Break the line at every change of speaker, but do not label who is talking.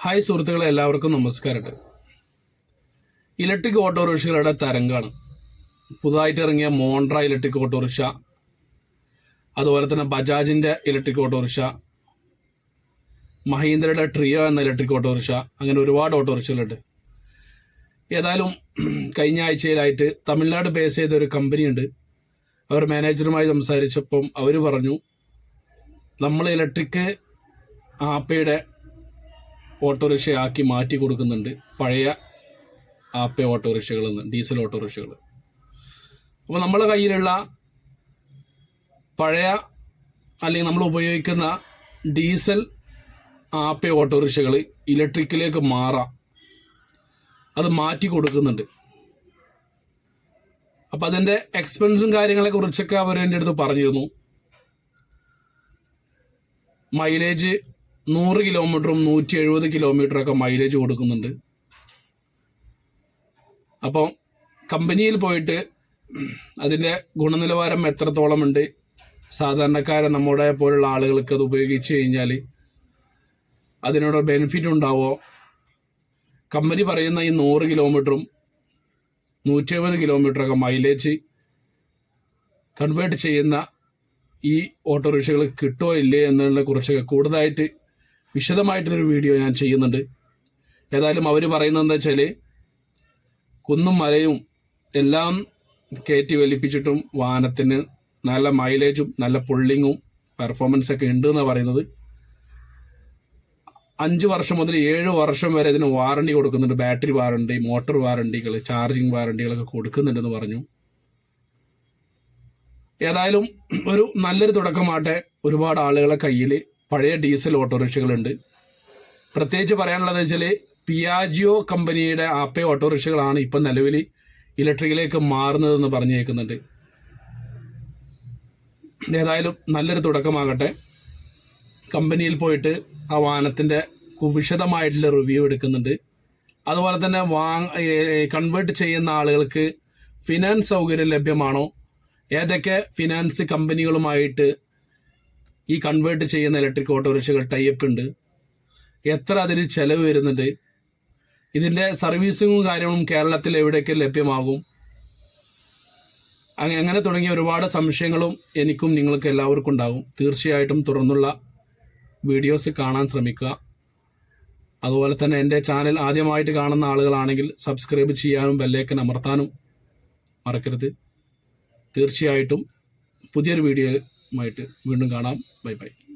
Hi സുഹൃത്തുക്കളെ എല്ലാവർക്കും നമസ്കാരമുണ്ട് ഇലക്ട്രിക് ഓട്ടോറിക്ഷകളുടെ തരംഗമാണ് പുതുതായിട്ട് ഇറങ്ങിയ മോണ്ട്ര ഇലക്ട്രിക് ഓട്ടോറിക്ഷ അതുപോലെ തന്നെ ബജാജിന്റെ ഇലക്ട്രിക് ഓട്ടോറിക്ഷ മഹീന്ദ്രയുടെ ട്രിയോ എന്ന ഇലക്ട്രിക് ഓട്ടോറിക്ഷ അങ്ങനെ ഒരുപാട് ഓട്ടോറിക്ഷകളുണ്ട്. ഏതായാലും കഴിഞ്ഞ ആഴ്ചയിലായിട്ട് തമിഴ്നാട് ബേസ് ചെയ്ത ഒരു കമ്പനിയുണ്ട് അവർ മാനേജറുമായി സംസാരിച്ചപ്പം അവർ പറഞ്ഞു നമ്മൾ ഇലക്ട്രിക് ആപ്പയുടെ ഓട്ടോറിക്ഷയാക്കി മാറ്റി കൊടുക്കുന്നുണ്ട്. പഴയ ആപ്പ ഓട്ടോറിക്ഷകളിൽ നിന്ന് ഡീസൽ ഓട്ടോറിക്ഷകൾ. അപ്പോൾ നമ്മളെ കയ്യിലുള്ള പഴയ അല്ലെങ്കിൽ നമ്മൾ ഉപയോഗിക്കുന്ന ഡീസൽ ആപ്പ ഓട്ടോറിക്ഷകൾ ഇലക്ട്രിക്കിലേക്ക് മാറാം. അത് മാറ്റി കൊടുക്കുന്നുണ്ട്. അപ്പം അതിന്റെ എക്സ്പെൻസും കാര്യങ്ങളെ കുറിച്ചൊക്കെ അവർ എന്റെ അടുത്ത് പറഞ്ഞിരുന്നു. മൈലേജ് നൂറ് കിലോമീറ്ററും നൂറ്റി എഴുപത് കിലോമീറ്ററൊക്കെ മൈലേജ് കൊടുക്കുന്നുണ്ട്. അപ്പോൾ കമ്പനിയിൽ പോയിട്ട് അതിന്റെ ഗുണനിലവാരം എത്രത്തോളം ഉണ്ട് സാധാരണക്കാരെ നമ്മുടെ പോലുള്ള ആളുകൾക്ക് അത് ഉപയോഗിച്ച് കഴിഞ്ഞാൽ അതിനോട് ബെനിഫിറ്റ് ഉണ്ടാവോ? കമ്പനി പറയുന്ന ഈ നൂറ് കിലോമീറ്ററും നൂറ്റി എഴുപത് കിലോമീറ്ററൊക്കെ മൈലേജ് കൺവേർട്ട് ചെയ്യുന്ന ഈ ഓട്ടോറിക്ഷകൾ കിട്ടുമോ ഇല്ലേ എന്നതിനെ കുറിച്ചൊക്കെ കൂടുതലായിട്ട് വിശദമായിട്ടൊരു വീഡിയോ ഞാൻ ചെയ്യുന്നുണ്ട്. ഏതായാലും അവർ പറയുന്നത് എന്താ വെച്ചാൽ കുന്നും മലയും എല്ലാം കയറ്റി വലിപ്പിച്ചിട്ടും വാഹനത്തിന് നല്ല മൈലേജും നല്ല പുള്ളിങ്ങും പെർഫോമൻസ് ഒക്കെ ഉണ്ട് എന്നാണ് പറയുന്നത്. അഞ്ച് വർഷം മുതൽ ഏഴ് വർഷം വരെ ഇതിന് വാറണ്ടി കൊടുക്കുന്നുണ്ട്. ബാറ്ററി വാറണ്ടി മോട്ടോർ വാറണ്ടികൾ ചാർജിങ് വാറണ്ടികളൊക്കെ കൊടുക്കുന്നുണ്ടെന്ന് പറഞ്ഞു. ഏതായാലും ഒരു നല്ലൊരു തുടക്കമാട്ടെ ഒരുപാട് ആളുകളെ കയ്യിൽ പഴയ ഡീസൽ ഓട്ടോറിക്ഷകളുണ്ട്. പ്രത്യേകിച്ച് പറയാനുള്ളത് വെച്ചാൽ പിയാജിയോ കമ്പനിയുടെ ആപ്പേ ഓട്ടോറിക്ഷകളാണ് ഇപ്പം നിലവിൽ ഇലക്ട്രിക്കിലേക്ക് മാറുന്നതെന്ന് പറഞ്ഞേക്കുന്നുണ്ട്. ഏതായാലും നല്ലൊരു തുടക്കമാകട്ടെ. കമ്പനിയിൽ പോയിട്ട് ആ വാഹനത്തിന്റെ വിശദമായിട്ടുള്ള റിവ്യൂ എടുക്കുന്നുണ്ട്. അതുപോലെ തന്നെ വാങ് കൺവേർട്ട് ചെയ്യുന്ന ആളുകൾക്ക് ഫിനാൻസ് സൗകര്യം ലഭ്യമാണോ? ഏതൊക്കെ ഫിനാൻസ് കമ്പനികളുമായിട്ട് ഈ കൺവേർട്ട് ചെയ്യുന്ന ഇലക്ട്രിക് ഓട്ടോറിക്ഷകൾ ടൈപ്പ് ഉണ്ട്. എത്ര അതിന് ചിലവ് വരുന്നുണ്ട്? ഇതിന്റെ സർവീസിങ്ങും കാര്യങ്ങളും കേരളത്തിൽ എവിടെയൊക്കെ ലഭ്യമാകും? അങ്ങനെ തുടങ്ങിയ ഒരുപാട് സംശയങ്ങളും എനിക്കും നിങ്ങൾക്ക് എല്ലാവർക്കും ഉണ്ടാകും. തീർച്ചയായിട്ടും തുടർന്നുള്ള വീഡിയോസ് കാണാൻ ശ്രമിക്കുക. അതുപോലെ തന്നെ എന്റെ ചാനൽ ആദ്യമായിട്ട് കാണുന്ന ആളുകളാണെങ്കിൽ സബ്സ്ക്രൈബ് ചെയ്യാനും ബെല്ലേക്കൻ അമർത്താനും മറക്കരുത്. തീർച്ചയായിട്ടും പുതിയൊരു വീഡിയോയുമായിട്ട് വീണ്ടും കാണാം. Bye bye.